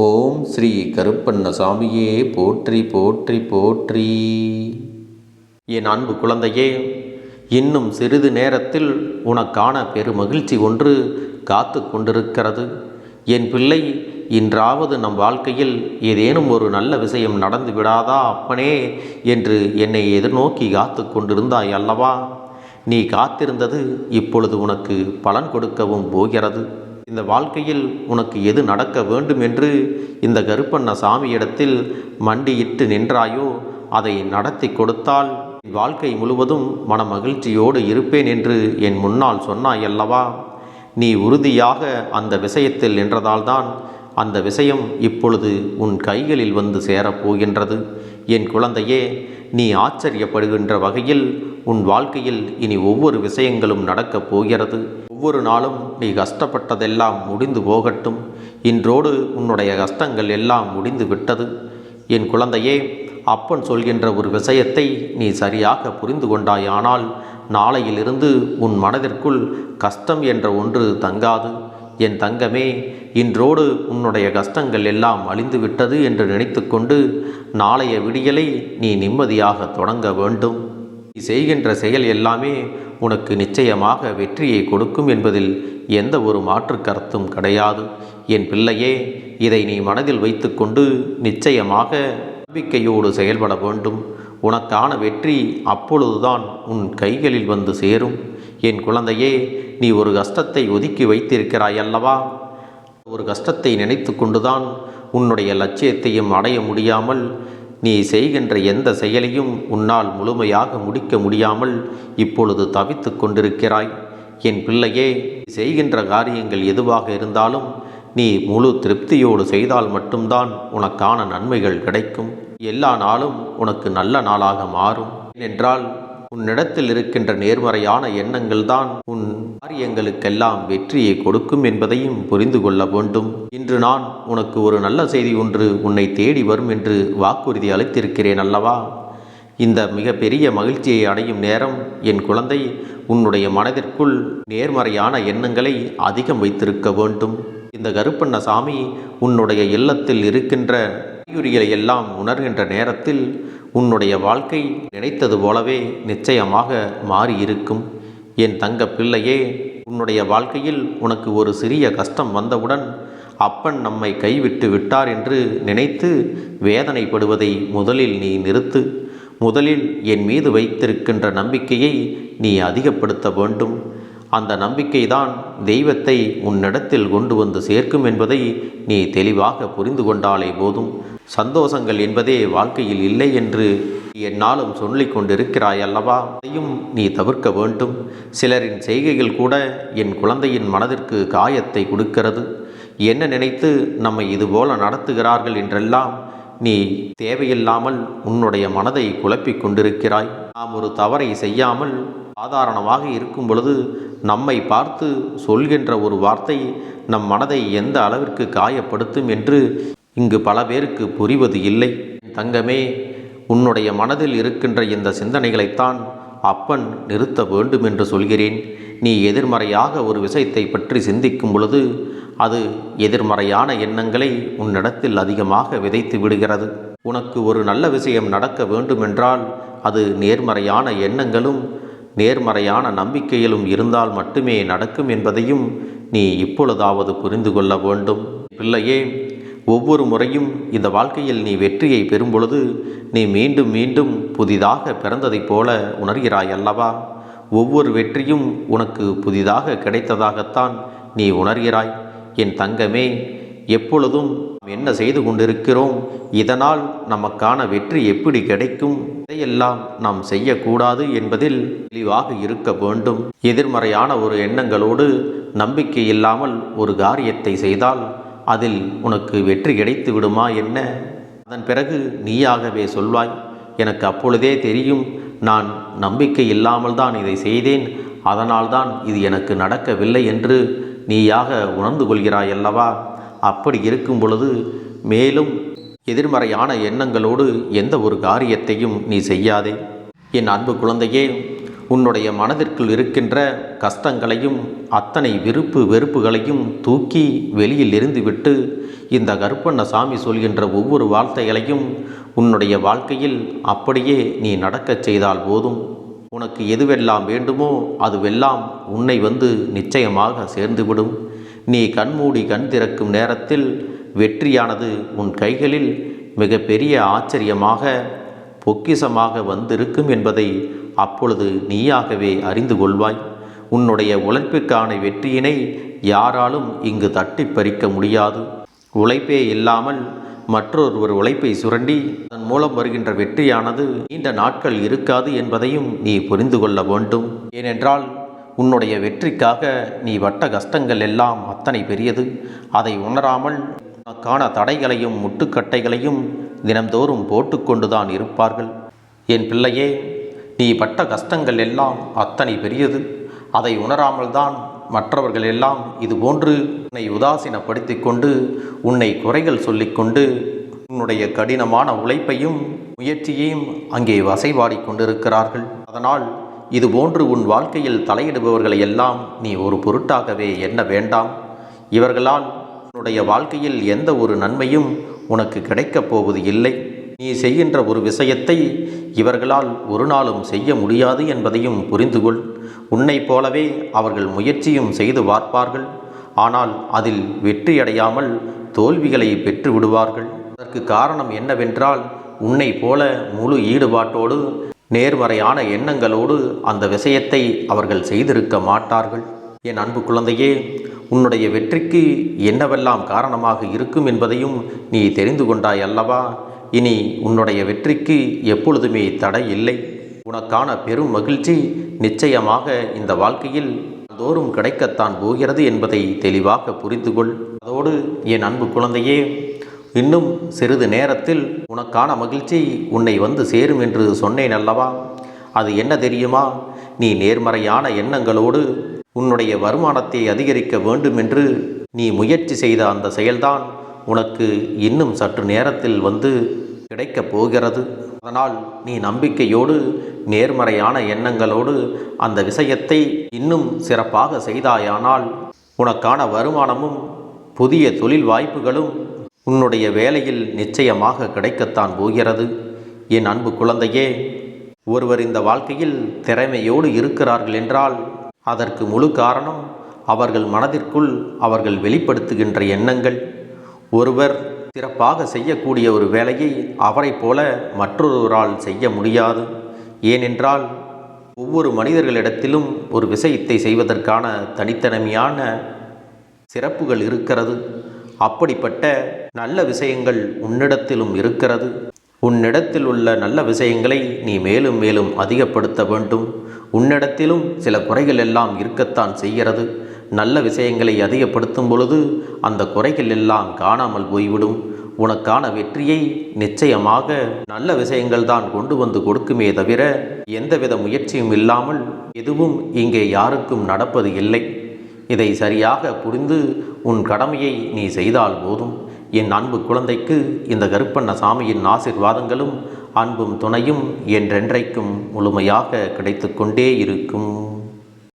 ஓம் ஸ்ரீ கருப்பண்ணசாமியே போற்றி போற்றி போற்றி. என் அன்பு குழந்தையே இன்னும் சிறிது நேரத்தில் உனக்கான பெருமகிழ்ச்சி ஒன்று காத்து கொண்டிருக்கிறது. என் பிள்ளை இன்றாவது நம் வாழ்க்கையில் ஏதேனும் ஒரு நல்ல விஷயம் நடந்து விடாதா அப்பனே என்று என்னை எதிர்நோக்கி காத்து கொண்டிருந்தாய் அல்லவா? நீ காத்திருந்தது இப்பொழுது உனக்கு பலன் கொடுக்கவும் போகிறது. இந்த வாழ்க்கையில் உனக்கு எது நடக்க வேண்டும் என்று இந்த கருப்பண்ண சாமியிடத்தில் மண்டியிட்டு நின்றாயோ அதை நடத்தி கொடுத்தால் என் வாழ்க்கை முழுவதும் மன மகிழ்ச்சியோடு இருப்பேன் என்று என் முன்னால் சொன்னாய் அல்லவா நீ உறுதியாக அந்த விஷயத்தில் நின்றதால்தான் அந்த விஷயம் இப்பொழுது உன் கைகளில் வந்து சேரப்போகின்றது. என் குழந்தையே நீ ஆச்சரியப்படுகின்ற வகையில் உன் வாழ்க்கையில் இனி ஒவ்வொரு விஷயங்களும் நடக்கப் போகிறது. ஒவ்வொரு நாளும் நீ கஷ்டப்பட்டதெல்லாம் முடிந்து போகட்டும். இன்றோடு உன்னுடைய கஷ்டங்கள் எல்லாம் முடிந்து விட்டது. என் குழந்தையே அப்பன் சொல்கின்ற ஒரு விஷயத்தை நீ சரியாக புரிந்து கொண்டாயானால் நாளையிலிருந்து உன் மனதிற்குள் கஷ்டம் என்ற ஒன்று தங்காது. என் தங்கமே இன்றோடு உன்னுடைய கஷ்டங்கள் எல்லாம் அழிந்து விட்டது என்று நினைத்துக்கொண்டு நாளைய விடியலை நீ நிம்மதியாக தொடங்க வேண்டும். நீ செய்கின்ற செயல் எல்லாமே உனக்கு நிச்சயமாக வெற்றியை கொடுக்கும் என்பதில் எந்த ஒரு மாற்று கருத்தும் கிடையாது. என் பிள்ளையே இதை நீ மனதில் வைத்துக்கொண்டு நிச்சயமாக நம்பிக்கையோடு செயல்பட வேண்டும். உனக்கான வெற்றி அப்பொழுதுதான் உன் கைகளில் வந்து சேரும். என் குழந்தையே நீ ஒரு கஷ்டத்தை ஒதுக்கி வைத்திருக்கிறாய் அல்லவா? ஒரு கஷ்டத்தை நினைத்து கொண்டுதான் உன்னுடைய லட்சியத்தையும் அடைய முடியாமல் நீ செய்கின்ற எந்த செயலையும் உன்னால் முழுமையாக முடிக்க முடியாமல் இப்பொழுது தவித்து கொண்டிருக்கிறாய். என் பிள்ளையே செய்கின்ற காரியங்கள் எதுவாக இருந்தாலும் நீ முழு திருப்தியோடு செய்தால் மட்டும்தான் உனக்கான நன்மைகள் கிடைக்கும். எல்லா நாளும் உனக்கு நல்ல நாளாக மாறும். ஏனென்றால் உன்னிடத்தில் இருக்கின்ற நேர்மறையான எண்ணங்கள் தான் உன் காரியங்களுக்கெல்லாம் வெற்றியை கொடுக்கும் என்பதையும் புரிந்து கொள்ள வேண்டும். இன்று நான் உனக்கு ஒரு நல்ல செய்தி ஒன்று உன்னை தேடி வரும் என்று வாக்குறுதி அளித்திருக்கிறேன் அல்லவா? இந்த மிகப்பெரிய மகிழ்ச்சியை அடையும் நேரம் என் குழந்தை உன்னுடைய மனதிற்குள் நேர்மறையான எண்ணங்களை அதிகம் வைத்திருக்க வேண்டும். இந்த கருப்பண்ண சாமி உன்னுடைய இல்லத்தில் இருக்கின்ற அறிகுறிகளை எல்லாம் உணர்கின்ற நேரத்தில் உன்னுடைய வாழ்க்கை நினைத்தது போலவே நிச்சயமாக மாறியிருக்கும். என் தங்க பிள்ளையே உன்னுடைய வாழ்க்கையில் உனக்கு ஒரு சிறிய கஷ்டம் வந்தவுடன் அப்பன் நம்மை கைவிட்டு விட்டார் என்று நினைத்து வேதனைப்படுவதை முதலில் நீ நிறுத்து. முதலில் என் மீது வைத்திருக்கின்ற நம்பிக்கையை நீ அதிகப்படுத்த வேண்டும். அந்த நம்பிக்கைதான் தெய்வத்தை உன்னிடத்தில் கொண்டு வந்து சேர்க்கும் என்பதை நீ தெளிவாக புரிந்து கொண்டாலே போதும். சந்தோஷங்கள் என்பதே வாழ்க்கையில் இல்லை என்று என்னாலும் சொல்லிக் கொண்டிருக்கிறாய் அல்லவா அதையும் நீ தவிர்க்க வேண்டும். சிலரின் செய்கைகள் கூட என் குழந்தையின் மனதிற்கு காயத்தை கொடுக்கிறது. என்ன நினைத்து நம்மை இதுபோல நடத்துகிறார்கள் என்றெல்லாம் நீ தேவையில்லாமல் உன்னுடைய மனதை குழப்பிக் கொண்டிருக்கிறாய். நாம் ஒரு தவறை செய்யாமல் சாதாரணமாக இருக்கும் பொழுது நம்மை பார்த்து சொல்கின்ற ஒரு வார்த்தை நம் மனதை எந்த அளவிற்கு காயப்படுத்தும் என்று இங்கு பல பேருக்கு புரிவது இல்லை. தங்கமே உன்னுடைய மனதில் இருக்கின்ற இந்த சிந்தனைகளைத்தான் அப்பன் நிறுத்த வேண்டும் என்று சொல்கிறேன். நீ எதிர்மறையாக ஒரு விஷயத்தை பற்றி சிந்திக்கும் பொழுது அது எதிர்மறையான எண்ணங்களை உன்னிடத்தில் அதிகமாக விதைத்து விடுகிறது. உனக்கு ஒரு நல்ல விஷயம் நடக்க வேண்டுமென்றால் அது நேர்மறையான எண்ணங்களும் நேர்மறையான நம்பிக்கையிலும் இருந்தால் மட்டுமே நடக்கும் என்பதையும் நீ இப்பொழுதாவது புரிந்து கொள்ள வேண்டும். பிள்ளையே ஒவ்வொரு முறையும் இந்த வாழ்க்கையில் நீ வெற்றியை பெறும் பொழுது நீ மீண்டும் மீண்டும் புதிதாக பிறந்ததைப் போல உணர்கிறாய் அல்லவா? ஒவ்வொரு வெற்றியும் உனக்கு புதிதாக கிடைத்ததாகத்தான் நீ உணர்கிறாய். என் தங்கமே எப்பொழுதும் என்ன செய்து கொண்டிருக்கிறோம் இதனால் நமக்கான வெற்றி எப்படி கிடைக்கும்? இதையெல்லாம் நாம் செய்யக்கூடாது என்பதில் தெளிவாக இருக்க வேண்டும். எதிர்மறையான ஒரு எண்ணங்களோடு நம்பிக்கை இல்லாமல் ஒரு காரியத்தை செய்தால் அதில் உனக்கு வெற்றி கிடைத்து விடுமா என்ன? அதன் பிறகு நீயாகவே சொல்வாய் எனக்கு அப்பொழுதே தெரியும் நான் நம்பிக்கை இல்லாமல் தான் இதை செய்தேன் அதனால்தான் இது எனக்கு நடக்கவில்லை என்று நீயாக உணர்ந்து கொள்கிறாய் அல்லவா? அப்படி இருக்கும் பொழுது மேலும் எதிர்மறையான எண்ணங்களோடு எந்த ஒரு காரியத்தையும் நீ செய்யாதே. என் அன்பு குழந்தையே உன்னுடைய மனதிற்குள் இருக்கின்ற கஷ்டங்களையும் அத்தனை விருப்பு வெறுப்புகளையும் தூக்கி வெளியில் எரிந்துவிட்டு இந்த கருப்பண்ண சாமி சொல்கின்ற ஒவ்வொரு வார்த்தைகளையும் உன்னுடைய வாழ்க்கையில் அப்படியே நீ நடக்கச் செய்தால் போதும். உனக்கு எதுவெல்லாம் வேண்டுமோ அதுவெல்லாம் உன்னை வந்து நிச்சயமாக சேர்ந்துவிடும். நீ கண்மூடி கண் திறக்கும் நேரத்தில் வெற்றியானது உன் கைகளில் மிகப்பெரிய ஆச்சரியமாக பொக்கிசமாக வந்திருக்கும் என்பதை அப்பொழுது நீயாகவே அறிந்து கொள்வாய். உன்னுடைய உழைப்பிற்கான வெற்றியினை யாராலும் இங்கு தட்டி பறிக்க முடியாது. உழைப்பே இல்லாமல் மற்றொருவர் உழைப்பை சுரண்டி அதன் மூலம் வருகின்ற வெற்றியானது நீண்ட நாட்கள் இருக்காது என்பதையும் நீ புரிந்து கொள்ள வேண்டும். ஏனென்றால் உன்னுடைய வெற்றிக்காக நீ வட்ட கஷ்டங்கள் எல்லாம் அத்தனை பெரியது. அதை உணராமல் உனக்கான தடைகளையும் முட்டுக்கட்டைகளையும் தினம்தோறும் போட்டுக்கொண்டுதான் இருப்பார்கள். என் பிள்ளையே நீ பட்ட கஷ்டங்கள் எல்லாம் அத்தனை பெரியது. அதை உணராமல் தான் மற்றவர்கள் எல்லாம் இதுபோன்று உன்னை உதாசீனப்படுத்தி கொண்டு உன்னை குறைகள் சொல்லிக்கொண்டு உன்னுடைய கடினமான உழைப்பையும் முயற்சியையும் அங்கே வசைபாடி கொண்டிருக்கிறார்கள். அதனால் இதுபோன்று உன் வாழ்க்கையில் தலையிடுபவர்களை எல்லாம் நீ ஒரு பொருட்டாகவே எண்ண வேண்டாம். இவர்களால் உன்னுடைய வாழ்க்கையில் எந்த ஒரு நன்மையும் உனக்கு கிடைக்கப் போவது இல்லை. நீ செய்கின்ற ஒரு விஷயத்தை இவர்களால் ஒரு நாளும் செய்ய முடியாது என்பதையும் புரிந்து கொள் உன்னைப் போலவே அவர்கள் முயற்சியும் செய்து பார்ப்பார்கள். ஆனால் அதில் வெற்றியடையாமல் தோல்விகளை பெற்று விடுவார்கள். அதற்கு காரணம் என்னவென்றால் உன்னை போல முழு ஈடுபாட்டோடு நேர்மறையான எண்ணங்களோடு அந்த விஷயத்தை அவர்கள் செய்திருக்க மாட்டார்கள். என் அன்பு குழந்தையே உன்னுடைய வெற்றிக்கு என்னவெல்லாம் காரணமாக இருக்கும் என்பதையும் நீ தெரிந்து கொண்டாய் அல்லவா இனி உன்னுடைய வெற்றிக்கு எப்பொழுதுமே தடை இல்லை. உனக்கான பெரும் மகிழ்ச்சி நிச்சயமாக இந்த வாழ்க்கையில் தோறும் கிடைக்கத்தான் போகிறது என்பதை தெளிவாக புரிந்து கொள் அதோடு என் அன்பு குழந்தையே இன்னும் சிறிது நேரத்தில் உனக்கான மகிழ்ச்சி உன்னை வந்து சேரும் என்று சொன்னேன் அல்லவா? அது என்ன தெரியுமா? நீ நேர்மறையான எண்ணங்களோடு உன்னுடைய வருமானத்தை அதிகரிக்க வேண்டும் என்று நீ முயற்சி செய்த அந்த செயல்தான் உனக்கு இன்னும் சற்று நேரத்தில் வந்து கிடைக்கப் போகிறது. அதனால் நீ நம்பிக்கையோடு நேர்மறையான எண்ணங்களோடு அந்த விஷயத்தை இன்னும் சிறப்பாக செய்தாயானால் உனக்கான வருமானமும் புதிய தொழில் வாய்ப்புகளும் உன்னுடைய வேலையில் நிச்சயமாக கிடைக்கத்தான் போகிறது. என் அன்பு குழந்தையே ஒருவர் இந்த வாழ்க்கையில் திறமையோடு இருக்கிறார்கள் என்றால் அதற்கு முழு காரணம் அவர்கள் மனதிற்குள் அவர்கள் வெளிப்படுத்துகின்ற எண்ணங்கள். ஒருவர் சிறப்பாக செய்யக்கூடிய ஒரு வேலையை அவரைப் போல மற்றொருவரால் செய்ய முடியாது. ஏனென்றால் ஒவ்வொரு மனிதர்களிடத்திலும் ஒரு விஷயத்தை செய்வதற்கான தனித்தன்மையான சிறப்புகள் இருக்கிறது. அப்படிப்பட்ட நல்ல விஷயங்கள் உன்னிடத்திலும் இருக்கிறது. உன்னிடத்தில் உள்ள நல்ல விஷயங்களை நீ மேலும் மேலும் அதிகப்படுத்த வேண்டும். உன்னிடத்திலும் சில குறைகள் எல்லாம் இருக்கத்தான் செய்கிறது. நல்ல விஷயங்களை அதிகப்படுத்தும் பொழுது அந்த குறைகள் எல்லாம் காணாமல் போய்விடும். உனக்கான வெற்றியை நிச்சயமாக நல்ல விஷயங்கள் தான் கொண்டு வந்து கொடுக்குமே தவிர எந்தவித முயற்சியும் இல்லாமல் எதுவும் இங்கே யாருக்கும் நடப்பது இல்லை. இதை சரியாக புரிந்து உன் கடமையை நீ செய்தால் போதும். என் அன்பு குழந்தைக்கு இந்த கருப்பண்ண சாமியின் ஆசிர்வாதங்களும் அன்பும் துணையும் என்றென்றைக்கும் முழுமையாக கிடைத்து கொண்டே இருக்கும்.